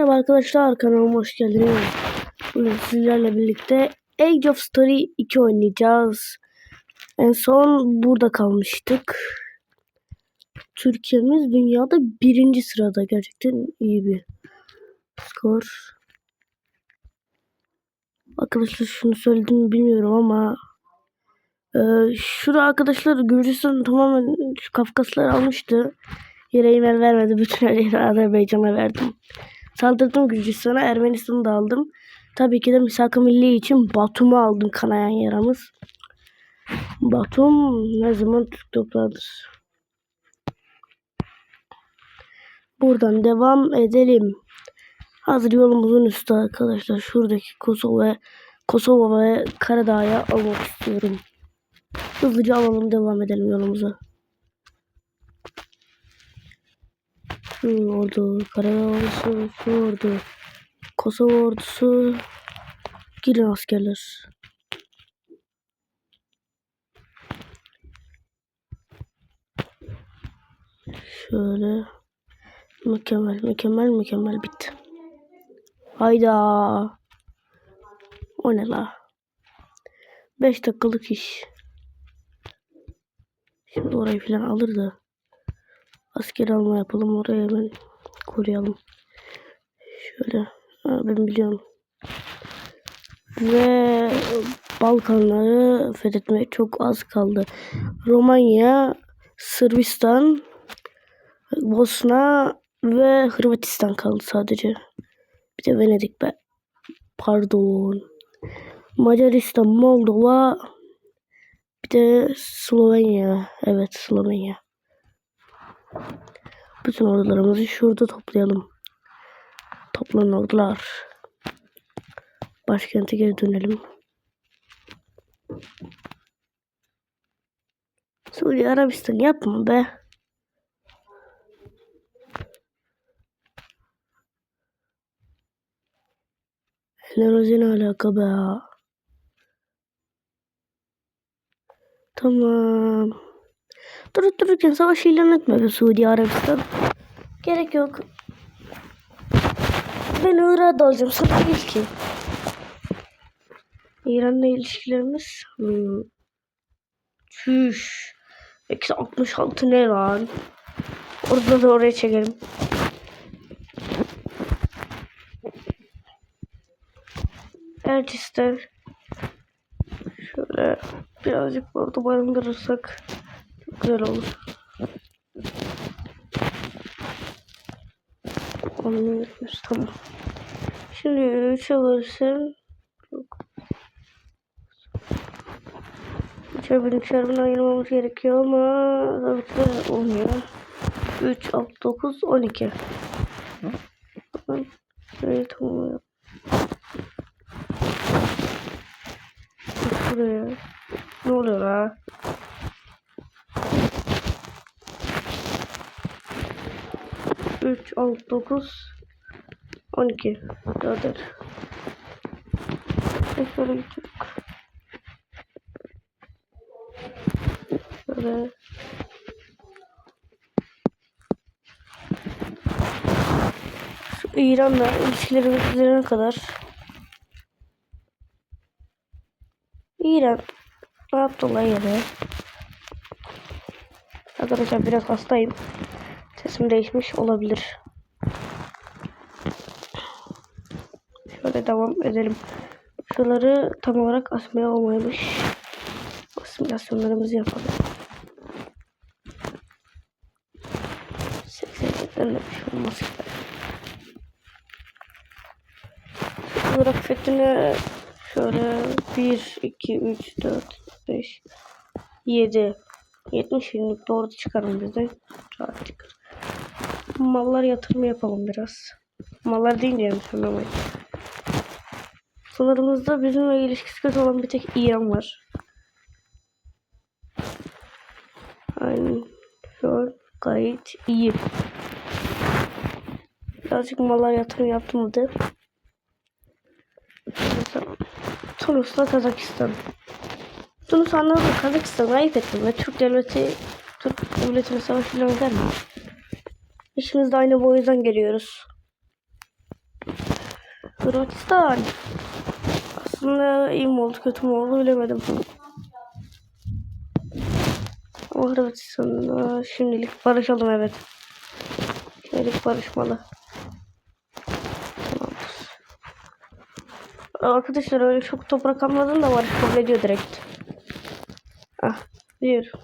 Merhaba arkadaşlar kanalıma hoş geldiniz. Bugün sizlerle birlikte Age of Story 2 oynayacağız. En son burada kalmıştık. Türkiye'miz dünyada birinci sırada. Gerçekten iyi bir skor. Arkadaşlar şunu söyledim mi bilmiyorum ama e, şurada arkadaşlar Gürcistan tamamen şu Kafkasları almıştı. Yüreğim el vermedi. Bütün her yeri Azerbaycan'a verdim. Saldırdım Gürcistan'a. Ermenistan'ı da aldım. Tabii ki de misak-ı milli için Batum'u aldım kanayan yaramız. Batum ne zaman Türk toprağıdır. Buradan devam edelim. Hazır yolumuzun üstü arkadaşlar. Şuradaki Kosova Kosova ve Karadağ'ya almak istiyorum. Hızlıca alalım devam edelim yolumuza. Şu ordu, Karadağ ordusu, şu ordu, Kosova ordusu. Girin askerler. Şöyle. Mükemmel, mükemmel, mükemmel bitti. Hayda. O ne la? 5 dakikalık iş. Şimdi orayı falan alır da. Asker alma yapalım oraya hemen koruyalım. Şöyle. Ha, ben biliyorum. Ve Balkanları fethetmeye çok az kaldı. Romanya, Sırbistan, Bosna ve Hırvatistan kaldı sadece. Bir de Venedik be. Pardon. Macaristan, Moldova, bir de Slovenya. Evet Slovenya. Bütün ordularımızı şurada toplayalım. Toplan ordular. Başkente geri dönelim. Suudi Arabistan yapma be. Nerozi ne alaka be? Tamam. Durup dururken savaş ilan etme be Suudi Arabistan. Gerek yok. Ben Irak'a dalacağım. Sana değil ki. İran'la ilişkilerimiz. Hmm. Çüş. Eksi 66 ne lan? Orada da oraya çekelim. Elçistan. Şöyle birazcık orada barındırırsak çok güzel olur. Onu tamam. Şimdi 3'e basın. Çarpın çarpın ayırmamız gerekiyor ama tabii olmuyor. 3, 6, 9, 12. Bakın. Evet olmuyor. Buraya. Ne oluyor ha? 3, 6, 9, 12. Dörder. Şöyle gidecek. Şöyle. Şu İran'la ilişkilerimiz üzerine kadar. İran. Abdullah yeri. Arkadaşlar biraz hastayım. Sesim değişmiş olabilir. Şöyle devam edelim. Şuraları tam olarak asmaya olmaymış. Asimilasyonlarımızı yapalım. 87'den de bir şey olmaz ki. Irak fethine şöyle 1, 2, 3, 4, 5, 7. 70 günlük doğru çıkarım. Rahat çıkar. Mallar yatırımı yapalım biraz. Mallar deyince yanlış anlamayın. Sınırımızda bizimle ilişkisi kötü olan bir tek İran var. Aynen. Şu an gayet iyi. Birazcık mallar yatırım yaptım de. Mesela Tunus'la Kazakistan. Tunus anladım. Kazakistan'ı ayıp ettim ve Türk devleti Türk devletine savaş ilan eder mi? İşimiz de aynı bu yüzden geliyoruz. Hırvatistan. Aslında iyi mi oldu kötü mü oldu bilemedim. Ama Hırvatistan'la şimdilik barışalım evet. Şimdilik barışmalı. Arkadaşlar öyle çok toprak almadım da barış kabul ediyor direkt. Biliyorum.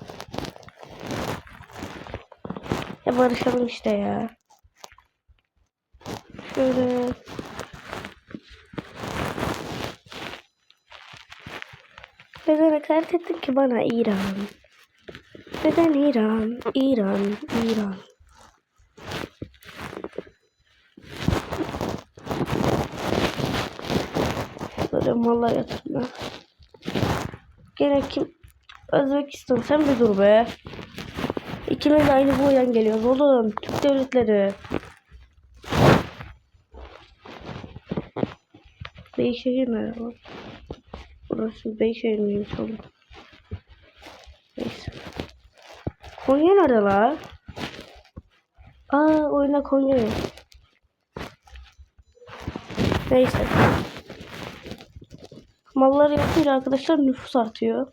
Ya barışalım işte ya. Şöyle. Neden hakaret ettin ki bana İran? Neden İran? İran, İran. Böyle mallar yatırma. Gene kim? Özbekistan sen bir dur be. İkimiz de aynı boydan geliyoruz oğlum. Türk devletleri. Beyşehir nerede var? Burası Beyşehir miymiş oğlum? Neyse. Konya nerede la? Aa oyuna Konya yok. Neyse. Mallar yapınca arkadaşlar nüfus artıyor.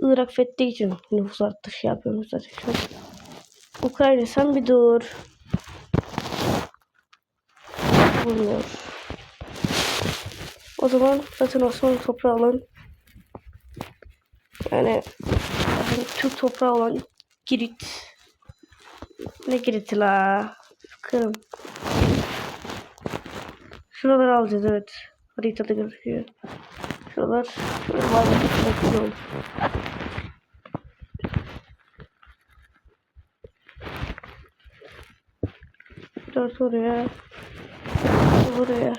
Irak fethiği için nüfus artışı yapıyoruz zaten şu an. Ukrayna sen bir dur. Bulmuyor. O zaman zaten Osmanlı toprağı olan yani, yani Türk toprağı olan Girit ne Girit'i la Kırım Şuraları alacağız evet haritada gözüküyor Şuralar şöyle var güzel olur. Dört oraya buraya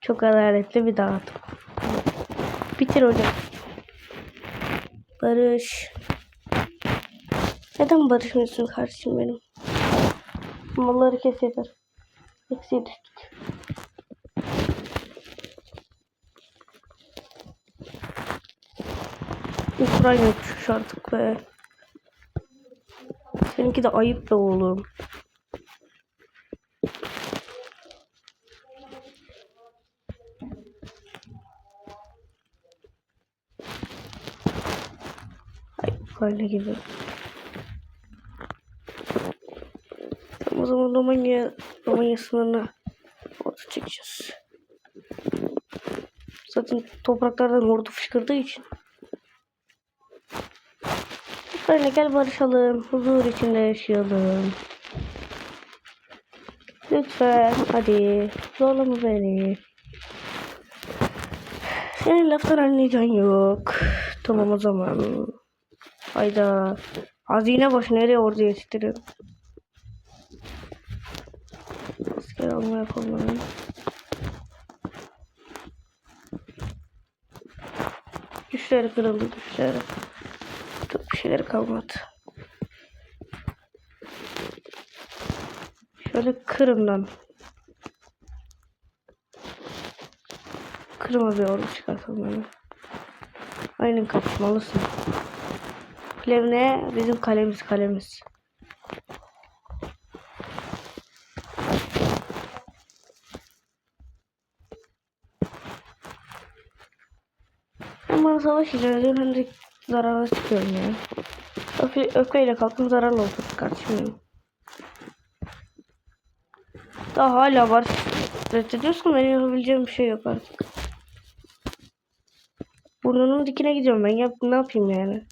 çok adaletli bir dağıtım. Bitir hocam. Barış. Neden barışmıyorsun kardeşim benim? Malları kes yeter. Eksiye düştük. Ukrayna uçuş artık be. Seninki de ayıp be oğlum. Ay Ukrayna gibi. O zaman Romanya, Romanya sınırına ordu çekeceğiz. Zaten topraklardan ordu fışkırdığı için. Ukrayna gel barışalım. Huzur içinde yaşayalım. Lütfen hadi zorlama beni. Senin laftan anlayacağın yok. Tamam o zaman. Hayda. Hazine başı nereye orada yetiştirin? Asker alma yapalım. Güçleri kırıldı güçleri. Çok bir şeyler kalmadı. Şöyle Kırım'dan. Kırım'a bir ordu çıkartalım hemen. Aynen kaçmalısın. Plevne bizim kalemiz kalemiz. Ben bana savaş ilan ediyorum hem de zarara çıkıyorum ya. Öfke, öfkeyle kalkın zararlı olsun kardeşim benim. Daha hala var. Reddediyorsun benim yapabileceğim bir şey yok artık. Burnunun dikine gidiyorum ben. Yap, ne yapayım yani?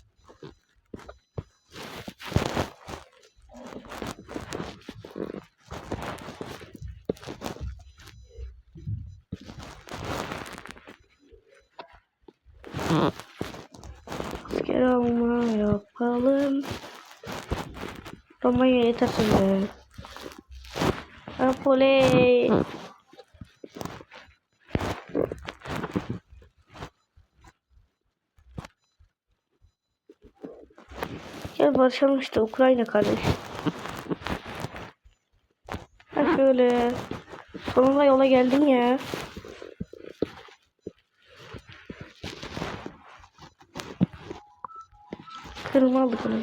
Asker alma yapalım. Romanya yeter şimdi. Napoli. Gel barışalım işte Ukrayna kardeş. Ha şöyle. Sonunda yola geldin ya. Kırma aldık onu.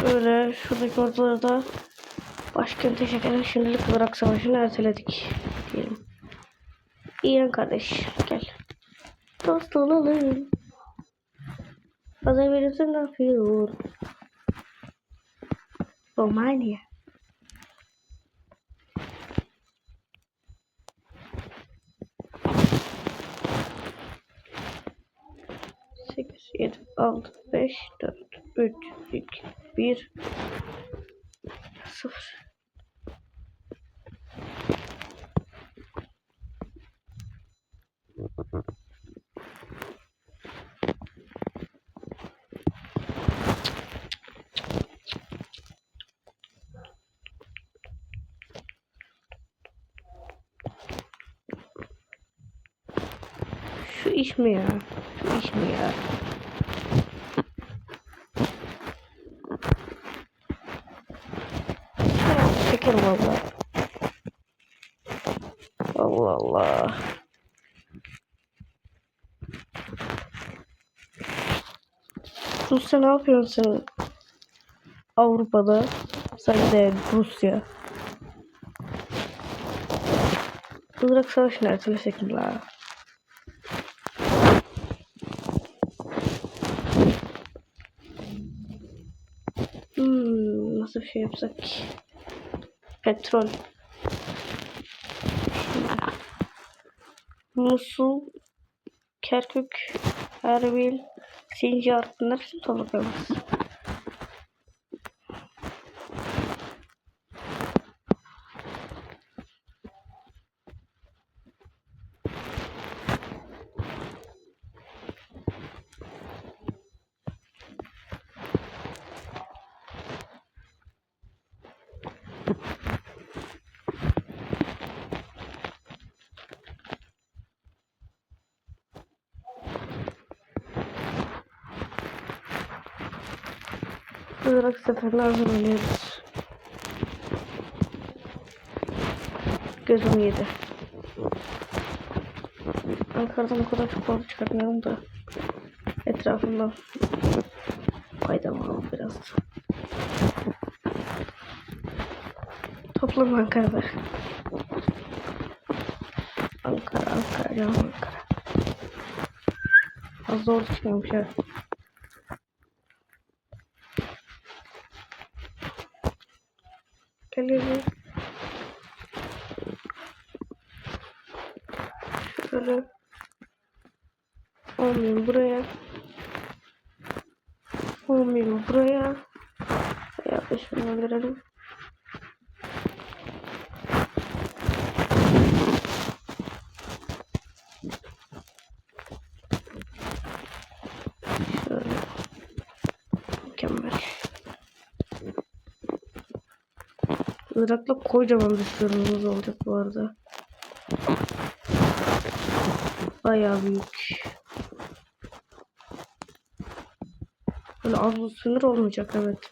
Şöyle şuradaki ortaları da başkente şekerin şimdilik Irak Savaşı'nı erteledik diyelim. İyi kardeş gel. Dost olalım. Verirsen ne yapıyor? Romanya. 6, 5, 4, 3, 2, 1, 0. Ich mehr. Ich mehr. Çekerim valla. Allah Allah. Rusya ne yapıyorsun sen? Avrupa'da. Sen de Rusya. Irak Savaşı'nı ertelesek la? Hmm, nasıl bir şey yapsak ki? Petrol. Musul, Kerkük, Erbil, Sincar bunlar hepsini toplayalım. Irak seferine hazırlanıyoruz. Gözüm yedi. Ankara'dan o kadar çok fazla çıkartmayalım da etrafından faydalanalım biraz. Toplam Ankara'da. Ankara, Ankara, Ankara. Fazla ordu çıkıyormuş ya. খেলে Irak'la kocaman bir sorunumuz olacak bu arada. Bayağı büyük. Böyle az bir sınır olmayacak evet.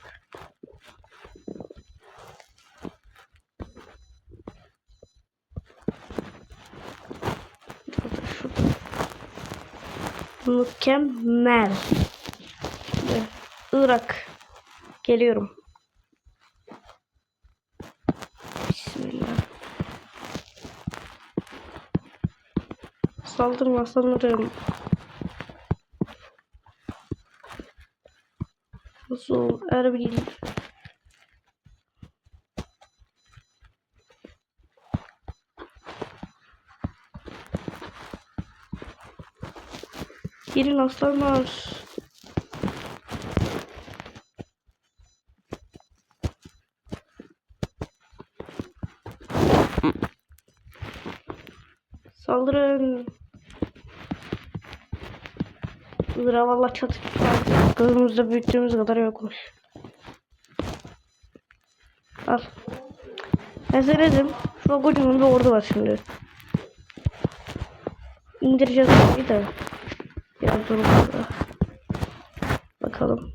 Mükemmel. Irak. Geliyorum. Saldırma sanırım. Musul, Erbil. Gelin aslanlar. Saldırın. Irak valla çatı Gözümüzde büyüttüğümüz kadar yokmuş. Al. Ben söyledim. Şurada kocaman bir ordu var şimdi. İndireceğiz bir de. Biraz durumda. Bakalım.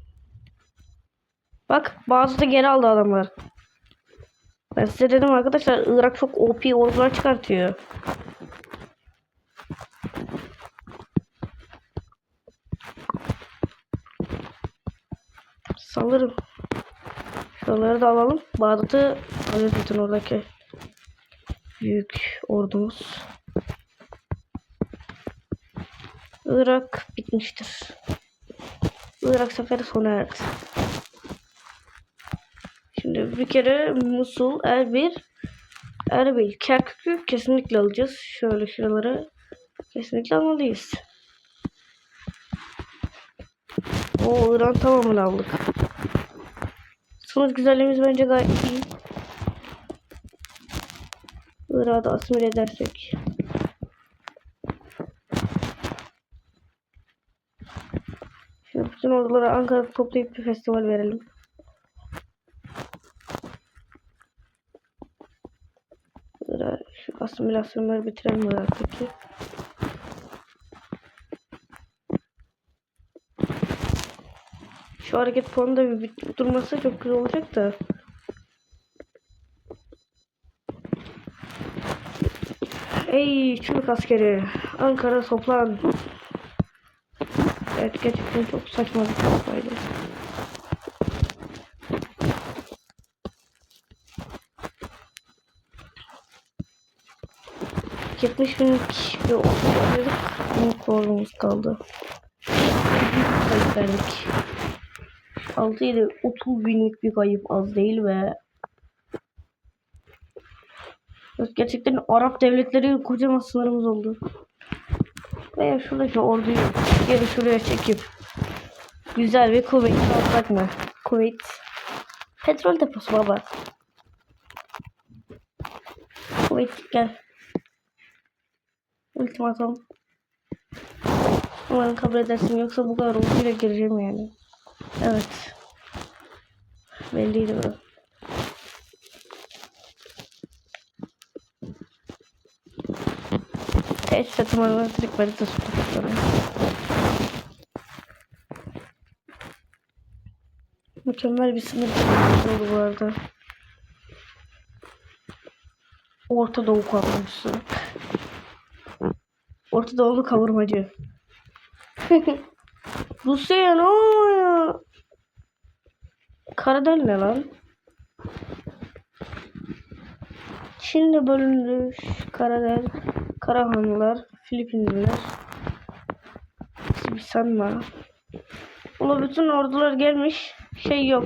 Bak bazı da geri aldı adamlar. Ben size dedim arkadaşlar Irak çok OP ordular çıkartıyor. Sanırım. Şuraları da alalım. Bağdat'ı alıyoruz bütün oradaki büyük ordumuz. Irak bitmiştir. Irak seferi sona erdi. Şimdi bir kere Musul, Erbil, Erbil, Kerkük'ü kesinlikle alacağız. Şöyle şuraları kesinlikle almalıyız. O İran tamamını aldık. Sınır güzelliğimiz bence gayet iyi. Irak'ı da asimile edersek. Şimdi bütün orduları Ankara'da toplayıp bir festival verelim. Irak, şu asimilasyonları bitirelim Irak'taki. Şu hareket puanı da bir durmasa çok güzel olacak da. Ey çürük askeri. Ankara toplan. Evet gerçekten çok saçma bir kafaydı. Yetmiş binlik bir oynadık. Binlik ordumuz kaldı. Kayıp verdik. 6 ile 30 binlik bir kayıp az değil ve gerçekten Arap devletleri kocaman sınırımız oldu. Veya şuradaki orduyu geri şuraya çekip güzel bir kuvvet alsak mı? Kuvvet petrol deposu baba. Kuvvet gel. Ultimatum. Umarım kabul edersin yoksa bu kadar orduyla gireceğim yani. Evet. Belliydi bu. Tesis atımlarına direkt harita tutukları. Mükemmel bir sınır oldu bu arada. Orta Doğu kavurmacısı. Orta Doğulu kavurmacı. Rusya'ya ne oluyor? Karadel ne lan? Çin'de bölündü. Karadel, Karahanlılar, Filipinliler. Bir sanma. Ula bütün ordular gelmiş. Şey yok.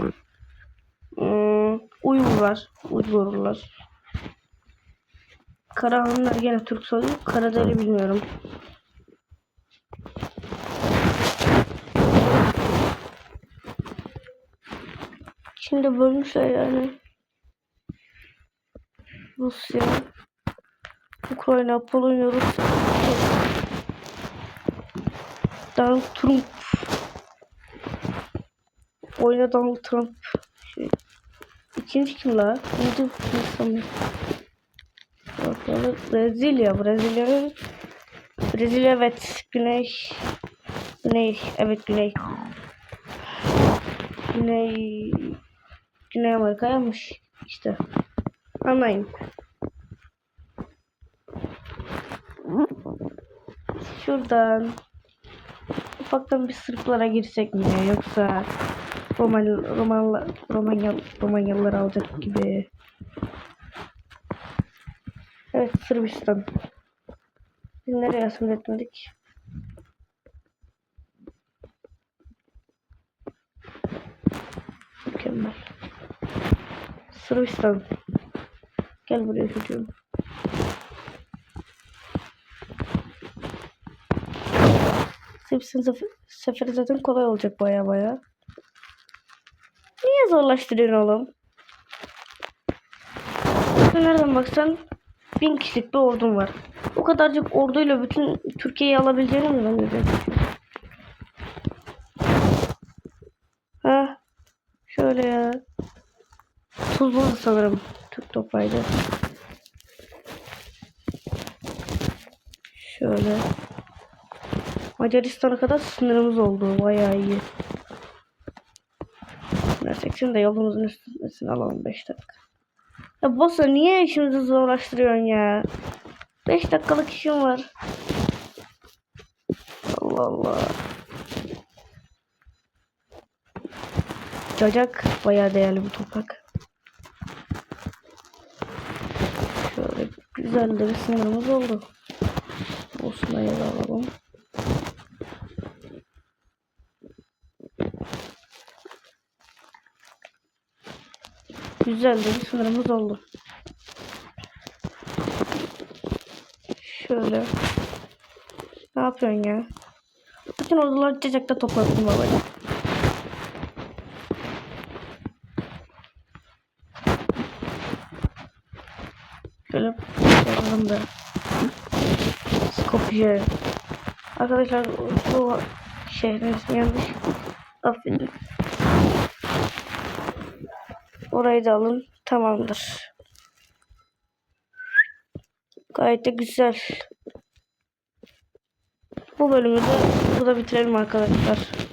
Hmm, Uygurlar. Uygurlar. Karahanlılar gene Türk soyu. Karadel'i bilmiyorum. Çin'de bölmüşler yani. Rusya, Ukrayna, Polonya, Rusya. Donald Trump. Oyna Donald Trump. Şey. İkinci kim la? Neydi? Neydi? Bakalım. Brezilya. Brezilya'nın Brezilya evet. Güney. Güney. Evet Güney. Güney. Güney Amerika yapmış. İşte. Anlayın. Şuradan ufaktan bir Sırplara girsek mi yoksa Roman Romanla Romanya Romanyalılar alacak gibi. Evet Sırbistan. Biz nereye asimile etmedik? Mükemmel. Sırbistan. Gel buraya çocuğum. Sırbistan sefer, seferi zaten kolay olacak baya baya. Niye zorlaştırıyorsun oğlum? Nereden baksan bin kişilik bir ordum var. O kadarcık orduyla bütün Türkiye'yi alabileceğini mi zannediyorsun? Ha? Şöyle ya. Tuzlu sanırım. Türk toprağıydı. Şöyle. Macaristan'a kadar sınırımız oldu. Bayağı iyi. Neyse de yolumuzun üstüne alalım 5 dakika. Ya bossa niye işimizi zorlaştırıyorsun ya? 5 dakikalık işim var. Allah Allah. Cacak bayağı değerli bir toprak. Şöyle güzel de bir sınırımız oldu. Olsun yer alalım. Güzel de bir sınırımız oldu. Şöyle. Ne yapıyorsun ya? Bütün odalar cacakta topladım babacığım. Şöyle da. Skopje. Arkadaşlar bu şehrin ismi yanlış. Affedin. Orayı da alın. Tamamdır. Gayet de güzel. Bu bölümü de burada bitirelim arkadaşlar.